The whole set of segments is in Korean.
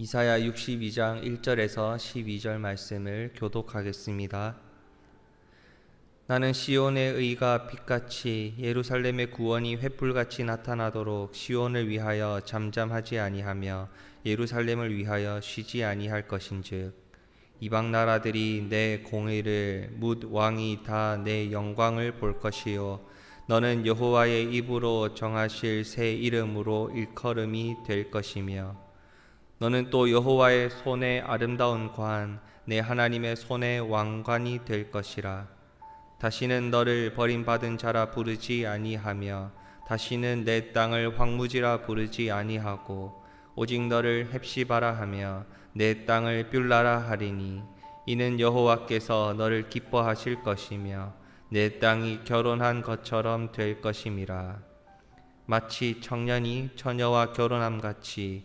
이사야 62장 1절에서 12절 말씀을 교독하겠습니다. 나는 시온의 의가 빛같이 예루살렘의 구원이 횃불같이 나타나도록 시온을 위하여 잠잠하지 아니하며 예루살렘을 위하여 쉬지 아니할 것인즉 이방 나라들이 내 공의를 묻 왕이 다 내 영광을 볼 것이요 너는 여호와의 입으로 정하실 새 이름으로 일컬음이 될 것이며 너는 또 여호와의 손의 아름다운 관, 내 하나님의 손의 왕관이 될 것이라. 다시는 너를 버림받은 자라 부르지 아니하며, 다시는 내 땅을 황무지라 부르지 아니하고, 오직 너를 헵시바라 하며 내 땅을 뷸라라 하리니, 이는 여호와께서 너를 기뻐하실 것이며, 내 땅이 결혼한 것처럼 될 것임이라. 마치 청년이 처녀와 결혼함 같이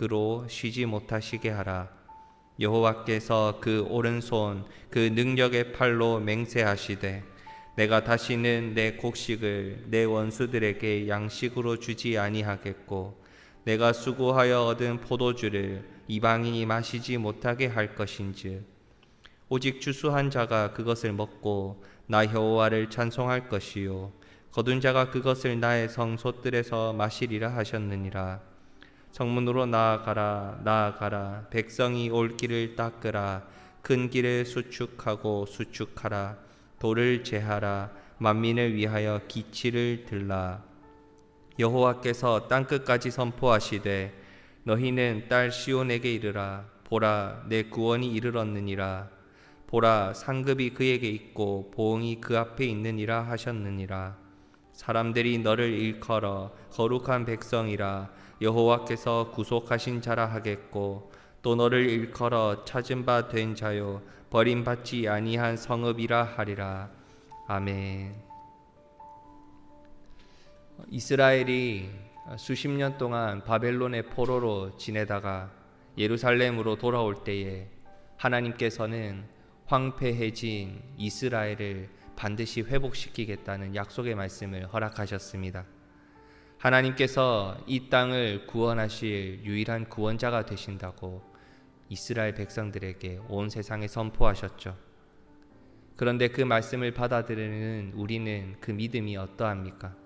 그로 쉬지 못하시게 하라. 여호와께서 그 오른손 그 능력의 팔로 맹세하시되 내가 다시는 내 곡식을 내 원수들에게 양식으로 주지 아니하겠고 내가 수고하여 얻은 포도주를 이방인이 마시지 못하게 할 것인즉 오직 주수한 자가 그것을 먹고 나 여호와를 찬송할 것이요 거둔 자가 그것을 나의 성소들에서 마시리라 하셨느니라 성문으로 나아가라 나아가라. 백성이 올 길을 닦으라. 큰 길을 수축하고 수축하라. 돌을 제하라. 만민을 위하여 기치를 들라. 여호와께서 땅 끝까지 선포하시되 너희는 딸 시온에게 이르라. 보라 내 구원이 이르렀느니라. 보라 상급이 그에게 있고 보응이 그 앞에 있느니라 하셨느니라. 사람들이 너를 일컬어 거룩한 백성이라 여호와께서 구속하신 자라 하겠고 또 너를 일컬어 찾은 바 된 자요 버림받지 아니한 성읍이라 하리라 아멘. 이스라엘이 수십 년 동안 바벨론의 포로로 지내다가 예루살렘으로 돌아올 때에 하나님께서는 황폐해진 이스라엘을 반드시 회복시키겠다는 약속의 말씀을 허락하셨습니다. 하나님께서 이 땅을 구원하실 유일한 구원자가 되신다고 이스라엘 백성들에게 온 세상에 선포하셨죠. 그런데 그 말씀을 받아들이는 우리는 그 믿음이 어떠합니까?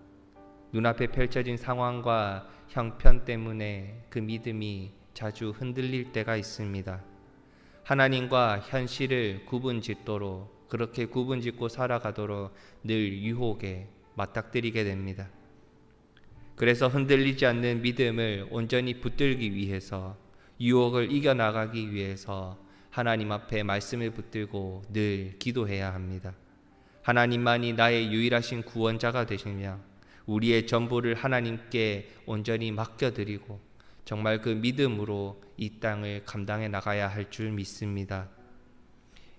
눈앞에 펼쳐진 상황과 형편 때문에 그 믿음이 자주 흔들릴 때가 있습니다. 하나님과 현실을 구분 짓도록 그렇게 구분 짓고 살아가도록 늘 유혹에 맞닥뜨리게 됩니다. 그래서 흔들리지 않는 믿음을 온전히 붙들기 위해서 유혹을 이겨나가기 위해서 하나님 앞에 말씀을 붙들고 늘 기도해야 합니다. 하나님만이 나의 유일하신 구원자가 되시며 우리의 전부를 하나님께 온전히 맡겨드리고 정말 그 믿음으로 이 땅을 감당해 나가야 할 줄 믿습니다.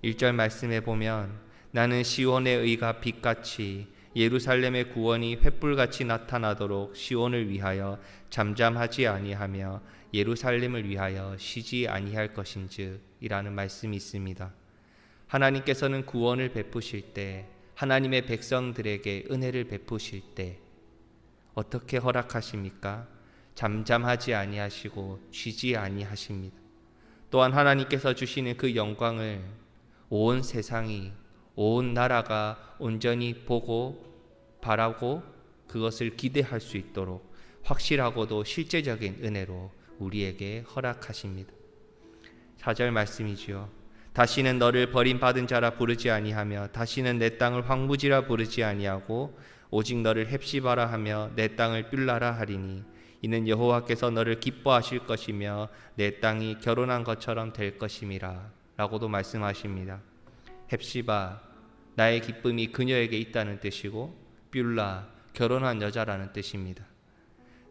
1절 말씀에 보면 나는 시온의 의가 빛같이 예루살렘의 구원이 횃불같이 나타나도록 시온을 위하여 잠잠하지 아니하며 예루살렘을 위하여 쉬지 아니할 것인즉이라는 말씀이 있습니다. 하나님께서는 구원을 베푸실 때 하나님의 백성들에게 은혜를 베푸실 때 어떻게 허락하십니까? 잠잠하지 아니하시고 쉬지 아니하십니다. 또한 하나님께서 주시는 그 영광을 온 세상이 온 나라가 온전히 보고 바라고 그것을 기대할 수 있도록 확실하고도 실제적인 은혜로 우리에게 허락하십니다. 4절 말씀이지요. 다시는 너를 버림받은 자라 부르지 아니하며 다시는 내 땅을 황무지라 부르지 아니하고 오직 너를 헵시바라 하며 내 땅을 뷸라라 하리니 이는 여호와께서 너를 기뻐하실 것이며 내 땅이 결혼한 것처럼 될 것임이라 라고도 말씀하십니다. 헵시바 나의 기쁨이 그녀에게 있다는 뜻이고 뷸라 결혼한 여자라는 뜻입니다.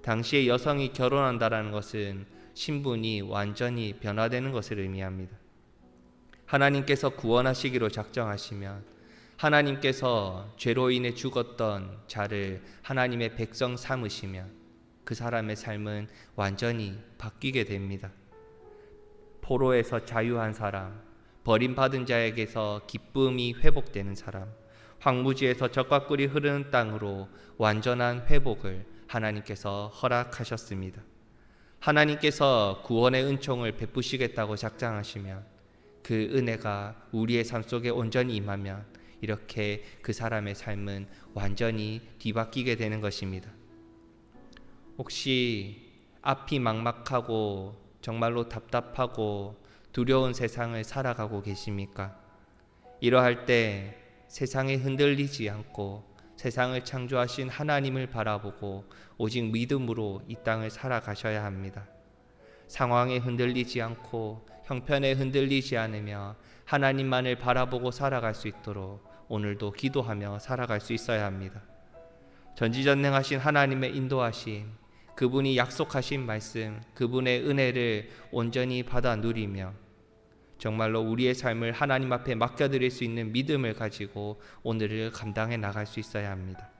당시에 여성이 결혼한다라는 것은 신분이 완전히 변화되는 것을 의미합니다. 하나님께서 구원하시기로 작정하시면 하나님께서 죄로 인해 죽었던 자를 하나님의 백성 삼으시면 그 사람의 삶은 완전히 바뀌게 됩니다. 포로에서 자유한 사람, 버림받은 자에게서 기쁨이 회복되는 사람, 황무지에서 적과 꿀이 흐르는 땅으로 완전한 회복을 하나님께서 허락하셨습니다. 하나님께서 구원의 은총을 베푸시겠다고 작정하시면 그 은혜가 우리의 삶 속에 온전히 임하면 이렇게 그 사람의 삶은 완전히 뒤바뀌게 되는 것입니다. 혹시 앞이 막막하고 정말로 답답하고 두려운 세상을 살아가고 계십니까? 이러할 때 세상에 흔들리지 않고 세상을 창조하신 하나님을 바라보고 오직 믿음으로 이 땅을 살아가셔야 합니다. 상황에 흔들리지 않고 형편에 흔들리지 않으며 하나님만을 바라보고 살아갈 수 있도록 오늘도 기도하며 살아갈 수 있어야 합니다. 전지전능하신 하나님의 인도하심, 그분이 약속하신 말씀, 그분의 은혜를 온전히 받아 누리며 정말로 우리의 삶을 하나님 앞에 맡겨드릴 수 있는 믿음을 가지고 오늘을 감당해 나갈 수 있어야 합니다.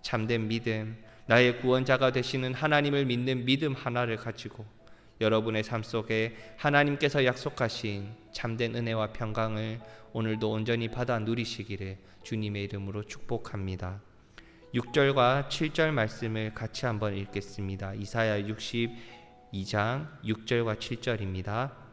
참된 믿음, 나의 구원자가 되시는 하나님을 믿는 믿음 하나를 가지고 여러분의 삶 속에 하나님께서 약속하신 참된 은혜와 평강을 오늘도 온전히 받아 누리시기를 주님의 이름으로 축복합니다. 6절과 7절 말씀을 같이 한번 읽겠습니다. 이사야 62장 6절과 7절입니다.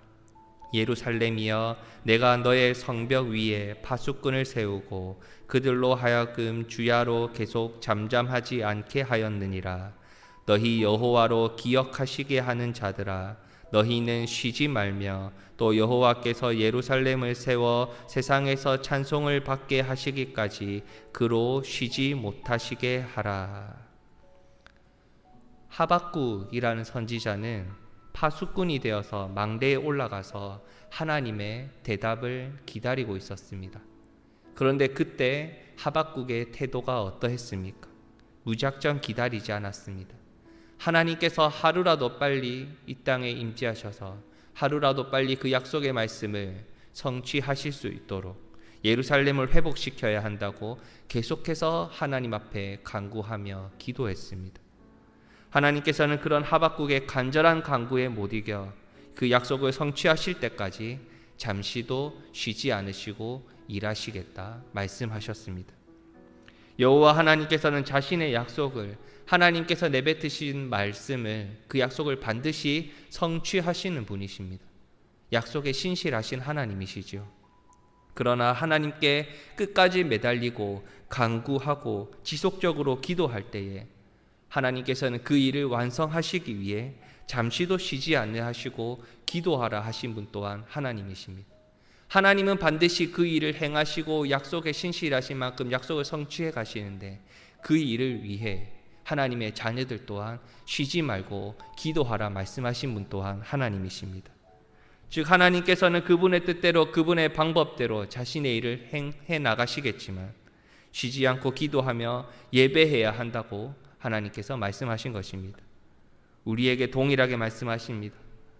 예루살렘이여 내가 너의 성벽 위에 파수꾼을 세우고 그들로 하여금 주야로 계속 잠잠하지 않게 하였느니라 너희 여호와로 기억하시게 하는 자들아 너희는 쉬지 말며 또 여호와께서 예루살렘을 세워 세상에서 찬송을 받게 하시기까지 그로 쉬지 못하시게 하라. 하박국이라는 선지자는 파수꾼이 되어서 망대에 올라가서 하나님의 대답을 기다리고 있었습니다. 그런데 그때 하박국의 태도가 어떠했습니까? 무작정 기다리지 않았습니다. 하나님께서 하루라도 빨리 이 땅에 임재하셔서 하루라도 빨리 그 약속의 말씀을 성취하실 수 있도록 예루살렘을 회복시켜야 한다고 계속해서 하나님 앞에 간구하며 기도했습니다. 하나님께서는 그런 하박국의 간절한 간구에 못 이겨 그 약속을 성취하실 때까지 잠시도 쉬지 않으시고 일하시겠다 말씀하셨습니다. 여호와 하나님께서는 자신의 약속을 하나님께서 내뱉으신 말씀을 그 약속을 반드시 성취하시는 분이십니다. 약속에 신실하신 하나님이시지요. 그러나 하나님께 끝까지 매달리고 간구하고 지속적으로 기도할 때에 하나님께서는 그 일을 완성하시기 위해 잠시도 쉬지 않으 하시고 기도하라 하신 분 또한 하나님이십니다. 하나님은 반드시 그 일을 행하시고 약속에 신실하신 만큼 약속을 성취해 가시는데 그 일을 위해 하나님의 자녀들 또한 쉬지 말고 기도하라 말씀하신 분 또한 하나님이십니다. 즉 하나님께서는 그분의 뜻대로 그분의 방법대로 자신의 일을 행해 나가시겠지만 쉬지 않고 기도하며 예배해야 한다고 하나님께서 말씀하신 것입니다. 우리에게 동일하게 말씀하십니다.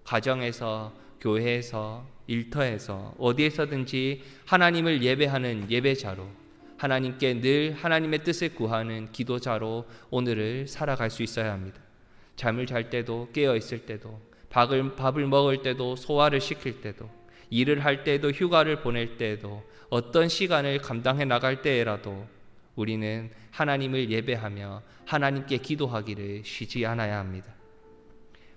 가정에서 교회에서 일터에서 어디에서든지 하나님을 예배하는 예배자로 하나님께 늘 하나님의 뜻을 구하는 기도자로 오늘을 살아갈 수 있어야 합니다. 잠을 잘 때도 깨어 있을 때도 밥을, 밥을 먹을 때도 소화를 시킬 때도 일을 할 때도 휴가를 보낼 때도 어떤 시간을 감당해 나갈 때라도 우리는 하나님을 예배하며 하나님께 기도하기를 쉬지 않아야 합니다.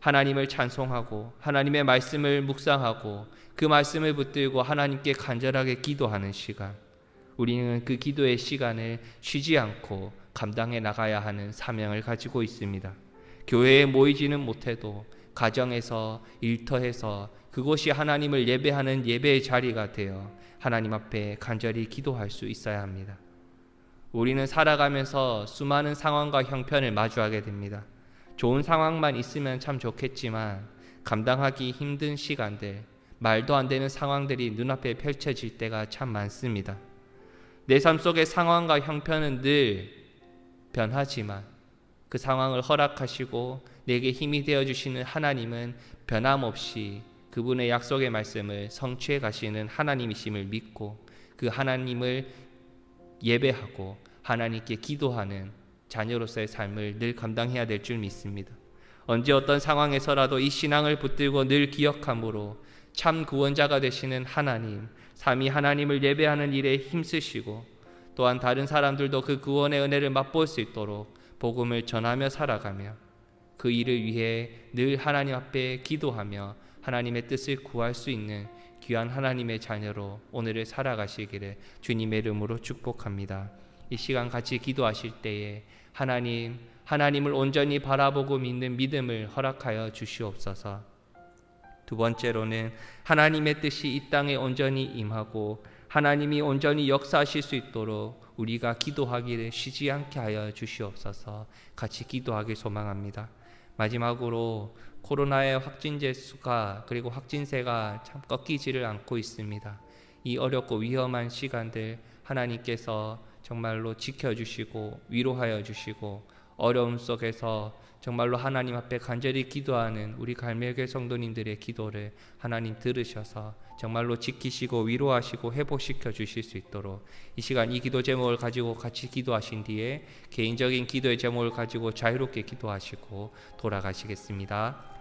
하나님을 찬송하고 하나님의 말씀을 묵상하고 그 말씀을 붙들고 하나님께 간절하게 기도하는 시간. 우리는 그 기도의 시간을 쉬지 않고 감당해 나가야 하는 사명을 가지고 있습니다. 교회에 모이지는 못해도 가정에서 일터에서 그곳이 하나님을 예배하는 예배의 자리가 되어 하나님 앞에 간절히 기도할 수 있어야 합니다. 우리는 살아가면서 수많은 상황과 형편을 마주하게 됩니다. 좋은 상황만 있으면 참 좋겠지만 감당하기 힘든 시간들, 말도 안 되는 상황들이 눈앞에 펼쳐질 때가 참 많습니다. 내 삶 속의 상황과 형편은 늘 변하지만 그 상황을 허락하시고 내게 힘이 되어 주시는 하나님은 변함없이 그분의 약속의 말씀을 성취해 가시는 하나님이심을 믿고 그 하나님을 예배하고 하나님께 기도하는 자녀로서의 삶을 늘 감당해야 될 줄 믿습니다. 언제 어떤 상황에서라도 이 신앙을 붙들고 늘 기억함으로 참 구원자가 되시는 하나님, 삼위 하나님을 예배하는 일에 힘쓰시고 또한 다른 사람들도 그 구원의 은혜를 맛볼 수 있도록 복음을 전하며 살아가며 그 일을 위해 늘 하나님 앞에 기도하며 하나님의 뜻을 구할 수 있는 귀한 하나님의 자녀로 오늘을 살아가시기를 주님의 이름으로 축복합니다. 이 시간 같이 기도하실 때에 하나님, 하나님을 온전히 바라보고 믿는 믿음을 허락하여 주시옵소서. 두 번째로는 하나님의 뜻이 이 땅에 온전히 임하고 하나님이 온전히 역사하실 수 있도록 우리가 기도하기를 쉬지 않게 하여 주시옵소서. 같이 기도하길 소망합니다. 마지막으로 코로나의 확진자 수가 그리고 확진세가 참 꺾이지를 않고 있습니다. 이 어렵고 위험한 시간들 하나님께서 정말로 지켜주시고 위로하여 주시고 어려움 속에서 정말로 하나님 앞에 간절히 기도하는 우리 갈매교 성도님들의 기도를 하나님 들으셔서 정말로 지키시고 위로하시고 회복시켜 주실 수 있도록 이 시간 이 기도 제목을 가지고 같이 기도하신 뒤에 개인적인 기도의 제목을 가지고 자유롭게 기도하시고 돌아가시겠습니다.